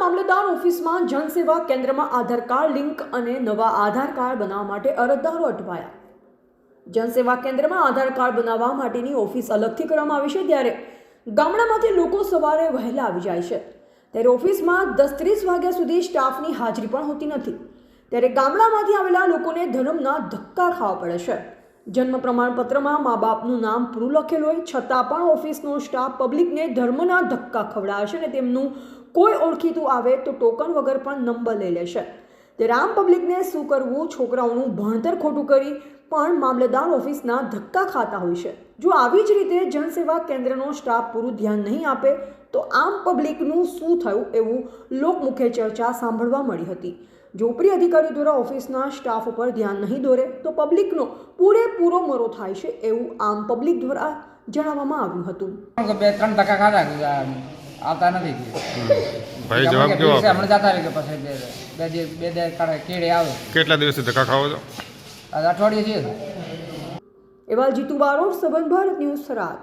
મામલતદાર ઓફિસમાં જનસેવા કેન્દ્રમાં આધાર card link અને નવા આધાર કાર્ડ બનાવવા માટે અરજદારો અટવાયા. જનસેવા કેન્દ્રમાં આધાર કાર્ડ બનાવવા માટેની ઓફિસ અલગથી કરવામાં આવી છે ત્યારે ગામડામાંથી લોકો સવારે વહેલા આવી જાય છે. ત્યારે ઓફિસમાં દસ ત્રીસ વાગ્યા સુધી સ્ટાફની હાજરી પણ હોતી નથી. ત્યારે ગામડામાંથી આવેલા લોકોને ધર્મના ધક્કા ખાવા પડે છે. જન્મ પ્રમાણપત્રમાં મા બાપનું નામ પૂરું લખેલું હોય, છતાં પણ ઓફિસનો સ્ટાફ પબ્લિકને ધર્મના ધક્કા ખવડાવશે અને તેમનું કોઈ ઓળખીતું આવે તો ટોકન વગર પણ નંબર લઈ લેશે. તે રામ પબ્લિકને શું કરવું? છોકરાઓનું ભણતર ખોટું કરી પણ મામલતદાર ઓફિસના ધક્કા ખાતા હોય છે. જો આવી જ રીતે જનસેવા કેન્દ્રનો સ્ટાફ પૂરું ધ્યાન નહીં આપે, તો આમ પબ્લિકનું શું થયું એવું લોકમુખે ચર્ચા સાંભળવા મળી હતી. ઉપરી અધિકારીઓ દ્વારા ઓફિસના સ્ટાફ ઉપર ધ્યાન નહીં દોરે તો પબ્લિકનો પૂરેપૂરો મરો થાય છે એવું આમ પબ્લિક દ્વારા જણાવવામાં આવ્યું હતું. બે ત્રણ ટકા ખાધા આવતા નથી ભાઈ જવાબ કેવો આપે? હમણાં જતા રહી કે પછી બે બે જે- બે બે કાળે કેળે આવે. કેટલા દિવસથી ધક્કા ખાવો છો? અઠવાડિયે છે. એવા જીતુ બારોટ સંબંધ ભારત ન્યૂઝ થરાદ